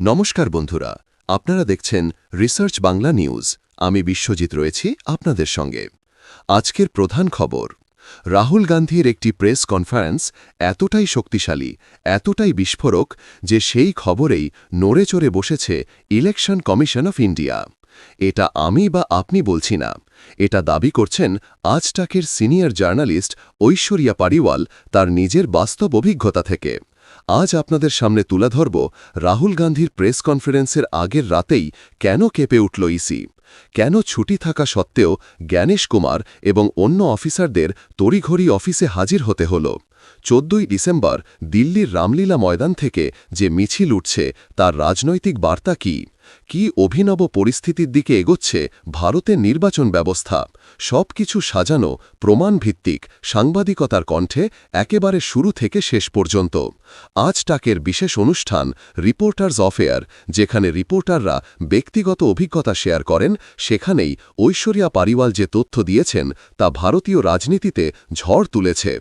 নমস্কার বন্ধুরা, আপনারা দেখছেন রিসার্চ বাংলা নিউজ। আমি বিশ্বজিৎ রয়েছি আপনাদের সঙ্গে। আজকের প্রধান খবর, রাহুল গান্ধীর একটি প্রেস কনফারেন্স এতটাই শক্তিশালী, এতটাই বিস্ফোরক যে সেই খবরেই নড়ে চড়ে বসেছে ইলেকশন কমিশন অফ ইন্ডিয়া। এটা আমি বা আপনি বলছি না। এটা দাবি করছেন আজটাকের সিনিয়র জার্নালিস্ট ঐশ্বরিয়া পারিওয়াল তার নিজের বাস্তব অভিজ্ঞতা থেকে। আজ আপনাদের সামনে তুলে ধরব রাহুল গান্ধীর প্রেস কনফারেন্সের আগের রাতেই কেন কেঁপে উঠল ইসি? কেন ছুটি থাকা সত্ত্বেও জ্ঞানেশ কুমার এবং অন্য অফিসারদের তড়িঘড়ি অফিসে হাজির হতে হল? চোদ্দই ডিসেম্বর দিল্লির রামলীলা ময়দান থেকে যে মিছিল উঠছে, তার রাজনৈতিক বার্তা কি? কি অভিনব পরিস্থিতির দিকে এগোচ্ছে ভারতের নির্বাচন ব্যবস্থা? সব কিছু সাজানো, প্রমাণভিত্তিক, সাংবাদিকতার কণ্ঠে একেবারে শুরু থেকে শেষ পর্যন্ত। আজ টাকের বিশেষ অনুষ্ঠান, রিপোর্টার্স অফেয়ার যেখানে রিপোর্টাররা ব্যক্তিগত অভিজ্ঞতা শেয়ার করেন, সেখানেই ঐশ্বরিয়া পারিওয়াল যে তথ্য দিয়েছেন, তা ভারতীয় রাজনীতিতে ঝড় তুলেছে।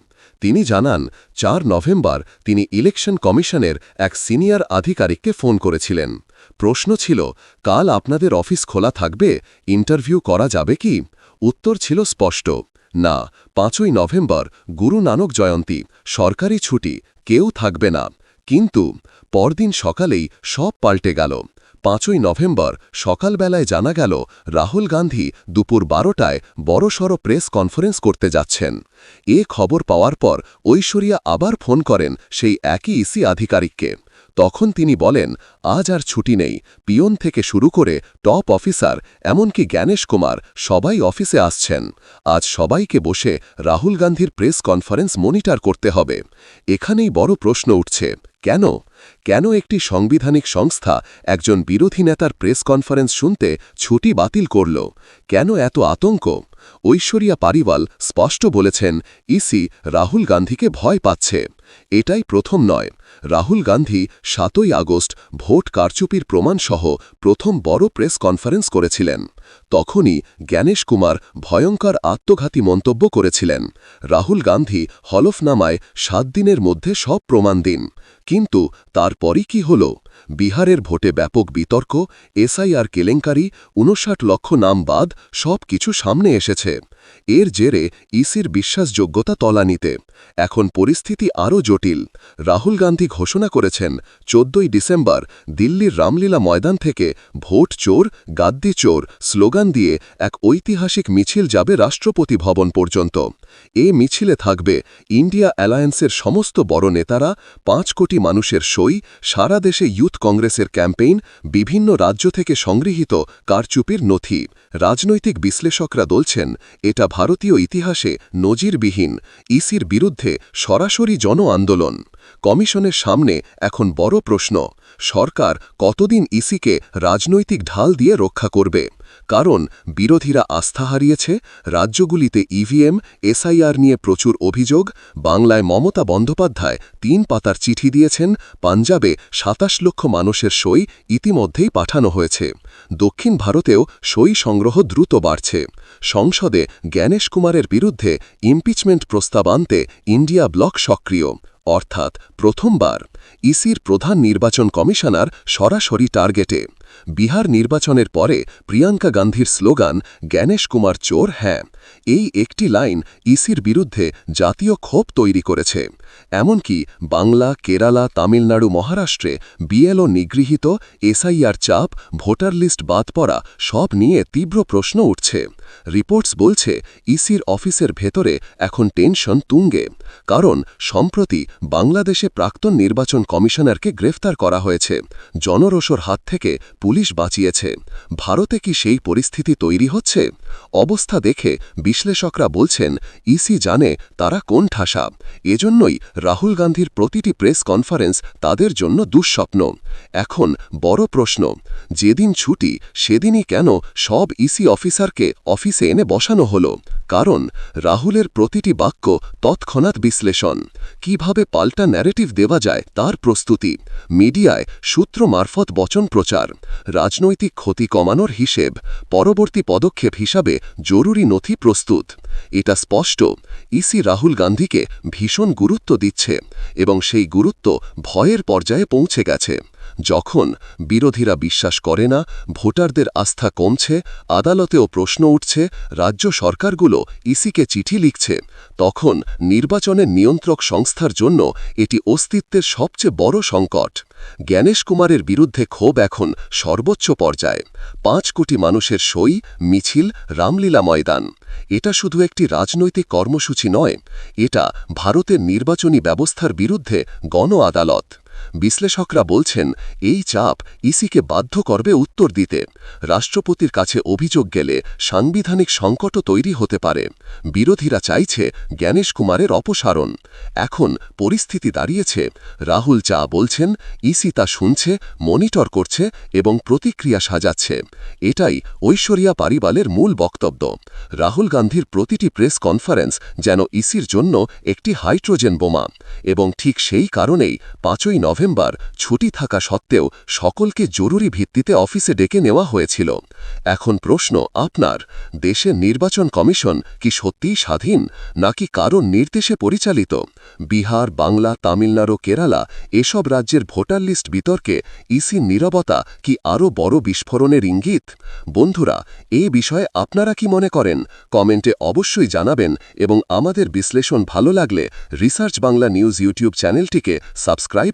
তিনি জানান, চার নভেম্বর তিনি ইলেকশন কমিশনের এক সিনিয়র আধিকারিককে ফোন করেছিলেন। প্রশ্ন ছিল, কাল আপনাদের অফিস খোলা থাকবে? ইন্টারভিউ করা যাবে কি? উত্তর ছিল স্পষ্ট, না, পাঁচই নভেম্বর, গুরু নানক জয়ন্তী, সরকারি ছুটি, কেউ থাকবে না। কিন্তু, পরদিন সকালেই সব পাল্টে গেল। পাঁচই নভেম্বর সকালবেলায় জানা গেল, রাহুল গান্ধী দুপুর বারোটায় বড়সড় প্রেস কনফারেন্স করতে যাচ্ছেন। এ খবর পাওয়ার পর ঐশ্বরিয়া আবার ফোন করেন সেই একই ইসি আধিকারিককে। তখন তিনি বলেন, আজ আর ছুটি নেই। পিয়ন থেকে শুরু করে টপ অফিসার, এমনকি জ্ঞানেশ কুমার সবাই অফিসে আসছেন। আজ সবাইকে বসে রাহুল গান্ধীর প্রেস কনফারেন্স মনিটর করতে হবে। এখানেই বড় প্রশ্ন উঠছে। কেন? কেন একটি সাংবিধানিক সংস্থা একজন বিরোধী নেতার প্রেস কনফারেন্স শুনতে ছুটি বাতিল করল? কেন এত আতঙ্ক? ঐশ্বরিয়া পারিওয়াল স্পষ্ট বলেছেন, ইসি রাহুল গান্ধীকে ভয় পাচ্ছে। এটাই প্রথম নয়। রাহুল গান্ধী সাতই আগস্ট ভোট কারচুপির প্রমাণসহ প্রথম বড় প্রেস কনফারেন্স করেছিলেন। তখনই জ্ঞানেশ কুমার ভয়ঙ্কর আত্মঘাতী মন্তব্য করেছিলেন। রাহুল গান্ধী হলফনামায় সাত দিনের মধ্যে সব প্রমাণ দিন। কিন্তু তারপরই কি হল? বিহারের ভোটে ব্যাপক বিতর্ক, এসআইআর কেলেঙ্কারি উনষাট লক্ষ নাম বাদ, সব কিছু সামনে এসেছে। এর জেরে ইসির বিশ্বাসযোগ্যতা তলানিতে। এখন পরিস্থিতি আরও জটিল। রাহুল গান্ধী ঘোষণা করেছেন, চোদ্দই ডিসেম্বর দিল্লির রামলীলা ময়দান থেকে ভোট চোর, গাদ্দি চোর, স্লোগান দিয়ে এক ঐতিহাসিক মিছিল যাবে রাষ্ট্রপতি ভবন পর্যন্ত। এ মিছিলে থাকবে ইন্ডিয়া অ্যালায়েন্সের সমস্ত বড় নেতারা, পাঁচ কোটি মানুষের সই, সারা দেশে ইউথ কংগ্রেসের ক্যাম্পেইন, বিভিন্ন রাজ্য থেকে সংগৃহীত কারচুপির নথি। রাজনৈতিক বিশ্লেষকরা বলছেন, এটা ভারতীয় ইতিহাসে নজিরবিহীন, ইসির বিরুদ্ধে সরাসরি জন আন্দোলন কমিশনের সামনে এখন বড় প্রশ্ন, সরকার কতদিন ইসিকে রাজনৈতিক ঢাল দিয়ে রক্ষা করবে? কারণ বিরোধীরা আস্থা হারিয়েছে, রাজ্যগুলিতে ইভিএম এসআইআর নিয়ে প্রচুর অভিযোগ, বাংলায় মমতা বন্দ্যোপাধ্যায় তিন পাতার চিঠি দিয়েছেন, পাঞ্জাবে সাতাশ লক্ষ মানুষের সই ইতিমধ্যেই পাঠানো হয়েছে। দক্ষিণ ভারতেও সই সংগ্রহ দ্রুত বাড়ছে। সংসদে জ্ঞানেশ কুমারের বিরুদ্ধে ইমপিচমেন্ট প্রস্তাব আনতে ইন্ডিয়া ব্লক সক্রিয়। অর্থাৎ প্রথমবার, ইসির প্রধান নির্বাচন কমিশনার সরাসরি টার্গেটে। বিহার নির্বাচনের পরে প্রিয়াঙ্কা গান্ধীর স্লোগান, জ্ঞানেশ কুমার চোর হ্যাঁ। এই একটি লাইন ইসির বিরুদ্ধে জাতীয় ক্ষোভ তৈরি করেছে। এমনকি বাংলা, কেরালা, তামিলনাড়ু, মহারাষ্ট্রে বিএলও নিগৃহীত এসআইআর চাপ, ভোটার লিস্ট বাদ পড়া সব নিয়ে তীব্র প্রশ্ন উঠছে। রিপোর্টস বলছে, ইসির অফিসের ভেতরে এখন টেনশন তুঙ্গে, কারণ সম্প্রতি বাংলাদেশে প্রাক্তন নির্বাচন কমিশনারকে গ্রেফতার করা হয়েছে। জনরোষর হাত থেকে পুলিশ বাঁচিয়েছে। ভারতে কি সেই পরিস্থিতি তৈরি হচ্ছে? অবস্থা দেখে বিশ্লেষকরা বলছেন ইসি জানে তারা কোন ঠাসা। এজন্যই রাহুল গান্ধীর প্রতিটি প্রেস কনফারেন্স তাদের জন্য দুঃস্বপ্ন। এখন বড় প্রশ্ন, যেদিন ছুটি, সেদিনই কেন সব ইসি অফিসারকে অফিসে এনে বসানো হল? কারণ রাহুলের প্রতিটি বাক্য তৎক্ষণাৎ বিশ্লেষণ। কীভাবে পাল্টা ন্যারেটিভ দেওয়া যায় তার প্রস্তুতি। মিডিয়ায় সূত্র মারফত বচন প্রচার রাজনৈতিক ক্ষতি কমানোর হিসেব পরবর্তী পদক্ষেপ হিসাবে জরুরি নথি প্রস্তুত। এটা স্পষ্ট, ইসি রাহুল গান্ধীকে ভীষণ গুরুত্ব দিচ্ছে এবং সেই গুরুত্ব ভয়ের পর্যায়ে পৌঁছে গেছে। যখন বিরোধীরা বিশ্বাস করে না, ভোটারদের আস্থা কমছে, আদালতেও প্রশ্ন উঠছে, রাজ্য সরকারগুলো ইসিকে চিঠি লিখছে, তখন নির্বাচনের নিয়ন্ত্রক সংস্থার জন্য এটি অস্তিত্বের সবচেয়ে বড় সংকট। জ্ঞানেশ কুমারের বিরুদ্ধে ক্ষোভ এখন সর্বোচ্চ পর্যায়ে। পাঁচ কোটি মানুষের সই, মিছিল, রামলীলা ময়দান। এটা শুধু একটি রাজনৈতিক কর্মসূচি নয়, এটা ভারতের নির্বাচনী ব্যবস্থার বিরুদ্ধে গণ আদালত বিশ্লেষকরা বলছেন, এই চাপ ইসিকে বাধ্য করবে উত্তর দিতে। রাষ্ট্রপতির কাছে অভিযোগ গেলে সাংবিধানিক সংকটও তৈরি হতে পারে। বিরোধীরা চাইছে জ্ঞানেশ কুমারের অপসারণ। এখন পরিস্থিতি দাঁড়িয়েছে। রাহুল চা বলছেন, ইসি তা শুনছে, মনিটর করছে এবং প্রতিক্রিয়া সাজাচ্ছে। এটাই ঐশ্বরিয়া পারিবালের মূল বক্তব্য। রাহুল গান্ধীর প্রতিটি প্রেস কনফারেন্স যেন ইসির জন্য একটি হাইড্রোজেন বোমা। এবং ঠিক সেই কারণেই পাঁচই নভেম্বর ছুটি থাকা সত্ত্বেও সকলকে জরুরি ভিত্তিতে অফিসে ডেকে নেওয়া হয়েছিল। এখন প্রশ্ন, আপনার দেশের নির্বাচন কমিশন কি সত্যিই স্বাধীন, নাকি কারও নির্দেশে পরিচালিত? বিহার, বাংলা, তামিলনাড়ু, কেরালা এসব রাজ্যের ভোটার লিস্ট বিতর্কে ইসির নীরবতা কি আরও বড় বিস্ফোরণের ইঙ্গিত? বন্ধুরা, এ বিষয়ে আপনারা কি মনে করেন? কমেন্টে অবশ্যই জানাবেন এবং আমাদের বিশ্লেষণ ভালো লাগলে রিসার্চ বাংলা নিউজ ইউটিউব চ্যানেলটিকে সাবস্ক্রাইব